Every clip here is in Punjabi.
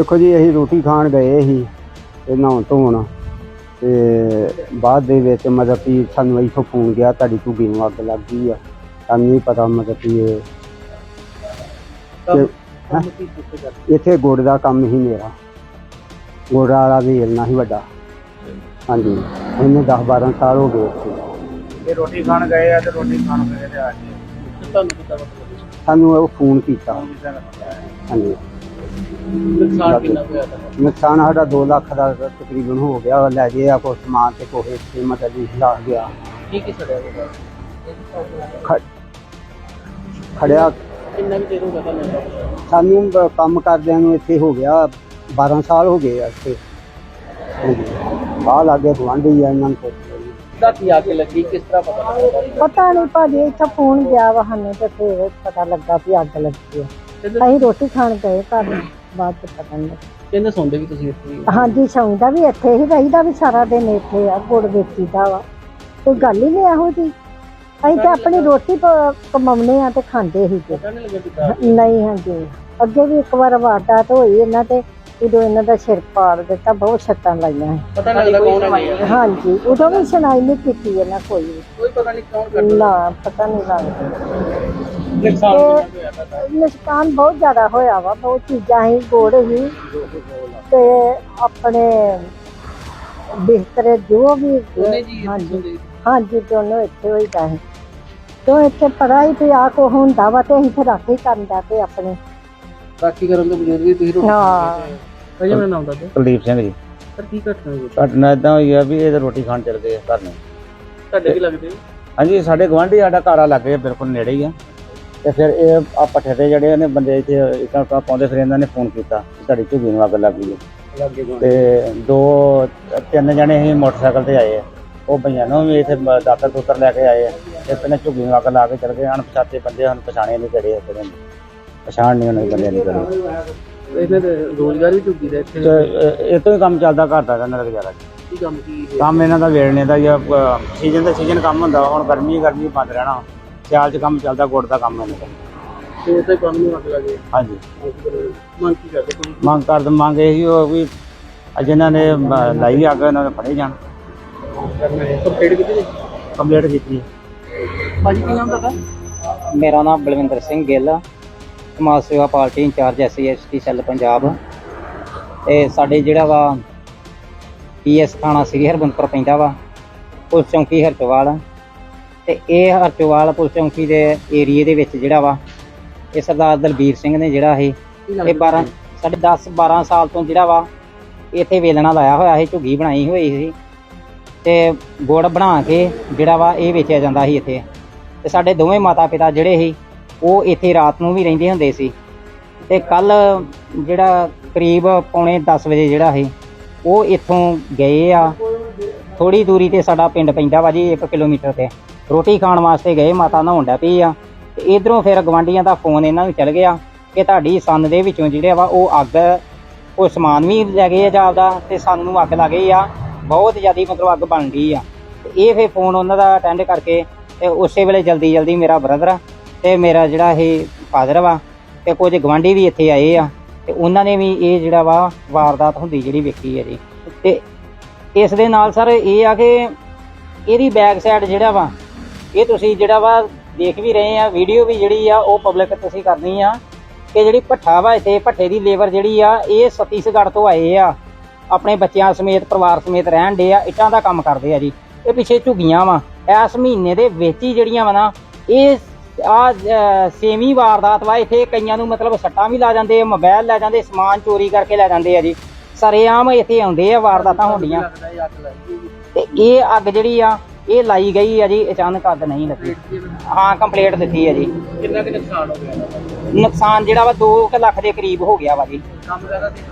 ਦੇਖੋ ਜੀ ਅਸੀਂ ਰੋਟੀ ਖਾਣ ਗਏ ਸੀ ਤੇ ਨਹਾਉਣ ਧੋਣ ਤੇ ਬਾਅਦ ਦੇ ਵਿੱਚ ਮਤਲਬ ਕਿ ਸਾਨੂੰ ਇੱਥੋਂ ਫੋਨ ਗਿਆ ਤੁਹਾਡੀ ਝੁੱਗੀ ਨੂੰ ਅੱਗ ਲੱਗ ਗਈ ਆ। ਸਾਨੂੰ ਨਹੀਂ ਪਤਾ ਮਤਲਬ ਕਿ ਇਹ ਤੇ- ਇੱਥੇ ਗੁੜ ਦਾ ਕੰਮ ਹੀ ਮੇਰਾ। ਗੁੜ ਵਾਲਾ ਵੇਲਣਾ ਹੀ ਵੱਡਾ। ਹਾਂਜੀ। ਇਹਨੂੰ 10 12 ਸਾਲ ਹੋ ਗਏ ਇੱਥੇ। ਇਹ ਰੋਟੀ ਖਾਣ ਗਏ ਆ ਤੇ ਰੋਟੀ ਖਾਣ ਗਏ ਤੇ ਆ ਗਏ। ਤੁਹਾਨੂੰ ਲੱਗਿਆ? ਸਾਨੂੰ ਉਹ ਫੋਨ ਕੀਤਾ। ਹਾਂਜੀ। ਨੁਕਸਾਨ ਕਿੰਨਾ ਕੁ ਹੋਇਆ ਤੁਹਾਡਾ? ਨੁਕਸਾਨ ਸਾਡਾ 2 ਲੱਖ ਦਾ ਤਕਰੀਬਨ ਹੋ ਗਿਆ ਲੈ ਜੇ ਆ ਕੋ ਸਮਾਨ ਤੇ ਕੋਹੇ ਤੇ ਮਤਲਬ ਕਿ ਲਾ ਗਿਆ। ਕੀ ਕੀ ਸੜਿਆ ਹੋਇਆ? ਖ- ਖੜਿਆ ਕਿੰਨਾ ਵੀ ਦੇਰ ਹੋ ਗਿਆ ਤੁਹਾਨੂੰ? ਇਹਦਾ ਪਤਾ? ਸਾਨੂੰ ਬ- ਕੰਮ ਕਰਦਿਆਂ ਨੂੰ ਇੱਥੇ ਹੋ ਗਿਆ 12 ਸਾਲ ਹੋ ਗਏ ਆ ਇੱਥੇ। ਆ ਲਾਗੇ ਗਵਾਂਢੀ ਆ ਇਹਨਾਂ ਨੂੰ ਪੁੱਛ ਲਓ ਜੀ। ਰਾਤੀ ਆ ਕੇ ਲੱਗੀ ਕਿਸ ਤਰ੍ਹਾਂ ਪਤਾ ਲੱਗਾ ਪਤਾ ਨਹੀਂ ਭਾਜੀ ਇੱਥੇ ਫੋਨ ਗਿਆ ਵਾ ਸਾਨੂੰ ਤੇ ਫਿਰ ਪਤਾ ਲੱਗਾ ਵੀ ਅੱਗ ਲੱਗੀ ਹੈ ਅਸੀਂ ਰੋਟੀ ਖਾਣ ਗਏ ਘਰ। ਬਾਅਦ ਚ ਪਤਾ ਨਹੀਂ। ਕਹਿੰਦੇ ਸੌਂਦੇ ਵੀ ਤੁਸੀਂ ਇੱਥੇ ਹੀ। ਹਾਂਜੀ ਸੌਂਦਾ ਵੀ ਇੱਥੇ ਹੀ ਰਹੀਦਾ ਵੀ ਸਾਰਾ ਦਿਨ ਇੱਥੇ ਆ ਗੁੜ ਵੇਚੀਦਾ ਵਾ। ਕੋਈ ਗੱਲ ਹੀ ਨਹੀਂ ਇਹੋ ਜੀ ਅਸੀਂ ਤਾਂ ਆਪਣੀ ਰੋਟੀ ਪ- ਕਮਾਉਂਦੇ ਆ ਤੇ ਖਾਂਦੇ ਹੀ ਪਤਾ ਨਹੀਂ ਲੱਗਿਆ ਕਿੱਦਾਂ ਨਹੀਂ ਹਾਂਜੀ। ਅੱਗੇ ਵੀ ਇੱਕ ਵਾਰ ਵਾਰਦਾਤ ਹੋਈ ਇਹਨਾਂ ਤੇ ਉਦੋਂ ਇਹਨਾਂ ਦਾ ਸਿਰ ਪਾੜ ਦਿੱਤਾ ਬਹੁਤ ਸੱਟਾਂ ਲਾਈਆਂ। ਸੀ। ਪਤਾ ਨਹੀਂ ਲੱਗਦਾ ਕੌਣ ਹੈ ਹਾਂਜੀ ਉਦੋਂ ਵੀ ਸੁਣਾਈ ਨਹੀਂ ਕੀਤੀ ਇਹਨਾਂ ਕੋਈ ਵੀ। ਕੋਈ ਪਤਾ ਨਹੀਂ ਕੌਣ ਕਰਦਾ। ਨਾ ਪਤਾ ਨਹੀਂ ਲੱਗਦਾ। ਨੁਕਸਾਨ ਬਹੁਤ ਜ਼ਿਆਦਾ ਹੋਇਆ ਵਾ ਬਹੁਤ ਚੀਜ਼ਾਂ ਹੀ ਗੋੜ ਹੀ ਤੇ ਆਪਣੇ ਬਿਸਤਰੇ ਜੋ ਵੀ ਹਾਂਜੀ। ਹਾਂਜੀ ਦੋਨੋਂ ਇੱਥੇ ਹੋਈ ਹੈ ਤੋ ਇੱਥੇ ਹੀ ਵੀ ਆ ਕੋ ਹੁੰਦਾ ਵਾ ਤੇ ਅਸੀਂ ਫਿਰ ਰਾਖੀ ਕਰਨ ਦਾ ਤੇ ਆਪਣੇ। ਰਾਖੀ ਕਰਨ ਦੇ ਬਜ਼ੁਰਗ ਵੀ ਤੁਸੀਂ ਰੋਟੀ ਹਾਂ। ਭਾਜੀ ਮੇਰਾ ਨਾਮ ਦੱਸੋ ਕੁਲਦੀਪ ਸਿੰਘ ਜੀ। ਸਰ ਕੀ ਘਟਨਾ ਹੋਈ? ਘਟਨਾ ਇਦਾਂ ਹੋਈ ਆ ਵੀ ਇਹ ਤਾਂ ਰੋਟੀ ਖਾਣ ਚਲ ਗਏ ਆ ਘਰ ਨੂੰ। ਤੁਹਾਡੇ ਕੀ ਲੱਗਦੇ ਹਾਂਜੀ ਸਾਡੇ ਗਵਾਂਢੀ ਸਾਡਾ ਘਰ ਆ ਲੱਗੇ ਬਿਲਕੁਲ ਨੇੜੇ ਹੀ ਆ। ਤੇ ਫਿਰ ਇਹ ਆ ਪੱਠੇ ਤੇ ਜਿਹੜੇ ਨੇ ਬੰਦੇ ਇੱਥੇ ਇੱਟਾਂ ਉੱਟਾਂ ਪਾਉਂਦੇ ਫਿਰ ਇਹਨਾਂ ਨੇ ਫੋਨ ਕੀਤਾ ਕਿ ਤੁਹਾਡੀ ਝੁੱਗੀ ਨੂੰ ਅੱਗ ਲੱਗ ਗਈ ਹੈ। ਤੇ ਦੋ ਤਿੰਨ ਜਣੇ ਹੀ ਮੋਟਰਸਾਈਕਲ ਤੇ ਆਏ ਆ। ਉਹ ਭਈਆਂ ਨੂੰ ਵੀ ਇੱਥੇ ਮ- ਦਾਤਰ ਦੂਤਰ ਲੈ ਕੇ ਆਏ ਆ। ਤੇ ਪਹਿਲਾਂ ਝੁੱਗੀ ਨੂੰ ਅੱਗ ਲਾ ਕੇ ਚਲ ਗਏ। ਅਣਪਛਾਤੇ ਬੰਦੇ ਹਨ ਪਛਾਣੇ ਨਹੀਂ ਕਿਹੜੇ ਆ ਕਿਹੜੇ ਨਹੀਂ ਪਛਾਣ ਨਹੀਂ ਉਹਨਾਂ ਦੇ ਬੰਦੇ ਨਹੀਂ ਕਰੇ ਇਹਨਾਂ ਦੇ ਰੋਜ਼ਗਾਰ ਵੀ ਝੁੱਗੀ ਦਾ ਇੱਥੇ? ਤੇ ਇਹ- ਇਹ ਤੋਂ ਹੀ ਕੰਮ ਚੱਲਦਾ ਘਰ ਦਾ ਇਹਨਾਂ ਦਾ ਗੁਜ਼ਾਰਾ। ਕੀ ਕੰਮ ਕੀ ਹੈ? ਕੰਮ ਇਹਨਾਂ ਦਾ ਵੇੜਨੇ ਦਾ ਜਾਂ ਸੀਜ਼ਨ ਦਾ ਸੀਜ਼ਨ ਕੰਮ ਹੁੰਦਾ ਵਾ। ਹੁਣ ਗਰਮੀ ਗਰਮੀ ਬੰਦ ਰਹਿਣਾ। ਸਿਆਲ 'ਚ ਕੰਮ ਚੱਲਦਾ ਗੁੜ ਦਾ ਕੰਮ ਇਹਨਾਂ ਦਾ। ਤੇ ਉਸੇ ਕੰਮ ਨੂੰ ਅੱਗ ਲੱਗੇ ਹਾਂਜੀ। ਕੀ ਕਰਦੇ ਕੋਈ ਮੰਗ ਕਰ ਮੰਗ ਇਹੀ ਹੋ ਵੀ ਅੱਜ ਇਹਨਾਂ ਨੇ ਮ- ਲਾਈ ਅੱਗ ਇਹਨਾਂ ਨੇ ਫੜੇ ਜਾਣ। ਕੰਪਲੀਟ ਕੀਤੀ ਜੀ? ਕੰਪਲੀਟ ਕੀਤੀ ਭਾਜੀ ਕੀ ਨਾਮ ਤੁਹਾਡਾ? ਮੇਰਾ ਨਾਮ ਬਲਵਿੰਦਰ ਸਿੰਘ ਗਿੱਲ ਸਮਾਜ ਸੇਵਾ party incharge SC ST cell Punjab. ਤੇ ਸਾਡੇ ਜਿਹੜਾ ਵਾ ਪੀਐਸ ਥਾਣਾ ਸ੍ਰੀ ਹਰਬੰਦਪੁਰ ਪੈਂਦਾ ਵਾ ਪੁਲਿਸ ਚੌਂਕੀ ਹਰਚੋਵਾਲ ਤੇ ਇਹ ਹਰਚੋਵਾਲ ਪੁਲਿਸ ਚੌਂਕੀ ਦੇ ਏਰੀਏ ਦੇ ਵਿੱਚ ਜਿਹੜਾ ਵਾ ਇਹ ਸਰਦਾਰ ਦਲਬੀਰ ਸਿੰਘ ਨੇ ਜਿਹੜਾ ਇਹ ਇਹ 12 ਸਾਡੇ 10 12 ਸਾਲ ਤੋਂ ਜਿਹੜਾ ਵਾ ਇੱਥੇ ਵੇਲਣਾ ਲਾਇਆ ਹੋਇਆ ਸੀ ਝੁੱਗੀ ਬਣਾਈ ਹੋਈ ਸੀ ਤੇ ਗੁੜ ਬਣਾ ਕੇ ਜਿਹੜਾ ਵਾ ਇਹ ਵੇਚਿਆ ਜਾਂਦਾ ਸੀ ਇੱਥੇ। ਤੇ ਸਾਡੇ ਦੋਵੇਂ ਮਾਤਾ ਪਿਤਾ ਜਿਹੜੇ ਸੀ ਉਹ ਇੱਥੇ ਰਾਤ ਨੂੰ ਵੀ ਰਹਿੰਦੇ ਹੁੰਦੇ ਸੀ। ਤੇ ਕੱਲ ਜਿਹੜਾ ਕਰੀਬ ਪੌਣੇ 10 ਵਜੇ ਜਿਹੜਾ ਸੀ ਉਹ ਇੱਥੋਂ ਗਏ ਆ। ਥੋੜੀ ਦੂਰੀ ਤੇ ਸਾਡਾ ਪਿੰਡ ਪੈਂਦਾ ਵਾ ਜੀ 1 ਕਿਲੋਮੀਟਰ ਤੇ। ਰੋਟੀ ਖਾਣ ਵਾਸਤੇ ਗਏ, ਮਾਤਾ ਨਹਾਉਣ ਡੈ ਪਈ ਆ। ਤੇ ਇਧਰੋਂ ਫਿਰ ਗਵਾਂਡੀਆਂ ਦਾ ਫੋਨ ਇਹਨਾਂ ਨੂੰ ਚੱਲ ਗਿਆ ਕਿ ਤੁਹਾਡੀ ਸੰਨ ਦੇ ਵਿੱਚੋਂ ਜਿਹੜੇ ਵਾ ਉਹ ਅੱਗ, ਉਹ ਸਮਾਨ ਵੀ ਲੈ ਗਏ ਆ ਜਾਪਦਾ ਤੇ ਸੰਨ ਨੂੰ ਅੱਗ ਲੱਗ ਗਈ ਆ। ਬਹੁਤ ਜ਼ਿਆਦੀ ਮਤਲਬ ਅੱਗ ਬਣ ਗਈ ਆ। ਤੇ ਇਹ ਫਿਰ ਫੋਨ ਉਹਨਾਂ ਦਾ ਅਟੈਂਡ ਕਰਕੇ ਤੇ ਉਸੇ ਵੇਲੇ ਜਲਦੀ ਜਲਦੀ ਮੇਰਾ ਬ੍ਰਦਰ ਤੇ ਮੇਰਾ ਜਿਹੜਾ ਇਹ ਫਾਦਰ ਵਾ ਤੇ ਕੁਝ ਗਵਾਂਢੀ ਵੀ ਇੱਥੇ ਆਏ ਆ ਤੇ ਉਹਨਾਂ ਨੇ ਵੀ ਇਹ ਜਿਹੜਾ ਵਾ ਵਾਰਦਾਤ ਹੁੰਦੀ ਜਿਹੜੀ ਵੇਖੀ ਹੈ ਜੀ। ਤੇ ਇਸ ਦੇ ਨਾਲ ਸਰ ਇਹ ਆ ਕਿ ਇਹਦੀ ਬੈਕ ਸਾਈਡ ਜਿਹੜਾ ਵਾ ਇਹ ਤੁਸੀਂ ਜਿਹੜਾ ਵਾ ਦੇਖ ਵੀ ਰਹੇ ਆ ਵੀਡੀਓ ਵੀ ਜਿਹੜੀ ਆ ਉਹ ਪਬਲਿਕ ਤੁਸੀਂ ਕਰਨੀ ਆ ਕਿ ਜਿਹੜੀ ਭੱਠਾ ਵਾ ਇੱਥੇ, ਭੱਠੇ ਦੀ ਲੇਬਰ ਜਿਹੜੀ ਆ, ਇਹ ਛੱਤੀਸਗੜ੍ਹ ਤੋਂ ਆਏ ਆ। ਆਪਣੇ ਬੱਚਿਆਂ ਸਮੇਤ, ਪਰਿਵਾਰ ਸਮੇਤ ਰਹਿਣ ਦੇ ਆ, ਇੱਟਾਂ ਦਾ ਕੰਮ ਕਰਦੇ ਆ ਜੀ। ਇਹ ਪਿੱਛੇ ਝੁਗੀਆਂ ਵਾ, ਇਸ ਮਹੀਨੇ ਦੇ ਵਿੱਚ ਹੀ ਜਿਹੜੀਆਂ ਵਾ ਨਾ, ਇਹ ਆ ਸੇਵੀ ਵਾਰਦਾਤ ਵਾ, ਇੱਥੇ ਕਈਆਂ ਨੂੰ ਮਤਲਬ ਸੱਟਾਂ ਵੀ ਲਾ ਜਾਂਦੇ ਆ ਮੋਬਾਈਲ ਲੈ ਜਾਂਦੇ, ਸਮਾਨ ਚੋਰੀ ਕਰਕੇ ਲੈ ਜਾਂਦੇ ਆ ਜੀ। ਸਰੇਆਮ ਇੱਥੇ ਆਉਂਦੇ ਆ, ਵਾਰਦਾਤਾਂ ਹੁੰਦੀਆਂ ਲੱਗਦਾ ਤੇ ਇਹ ਅੱਗ ਜਿਹੜੀ ਆ ਇਹ ਲਾਈ ਗਈ ਆ ਜੀ ਅਚਾਨਕ ਅੱਗ ਨਹੀਂ ਲੱਗੀ। ਹਾਂ ਕੰਪਲੀਟ ਦਿੱਤੀ ਆ ਜੀ। ਕਿੰਨਾ ਕਿ ਨੁਕਸਾਨ ਹੋ ਗਿਆ? ਨੁਕਸਾਨ ਜਿਹੜਾ ਵਾ 2 ਲੱਖ ਦੇ ਕਰੀਬ ਹੋ ਗਿਆ ਵਾ ਜੀ। ਕੰਮ ਕਰਦਾ ਸੀ?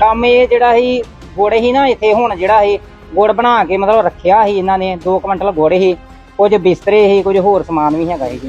ਕੰਮ ਇਹ ਜਿਹੜਾ ਸੀ ਗੁੜ ਹੀ ਨਾ ਇੱਥੇ ਹੁਣ ਜਿਹੜਾ ਸੀ ਗੁੜ ਬਣਾ ਕੇ ਮਤਲਬ ਰੱਖਿਆ ਸੀ ਇਹਨਾਂ ਨੇ 2 ਕੁਇੰਟਲ ਗੁੜ ਸੀ ਕੁਝ ਬਿਸਤਰੇ ਸੀ ਕੁਝ ਹੋਰ ਸਮਾਨ ਵੀ ਹੈਗਾ ਸੀ ਜੀ।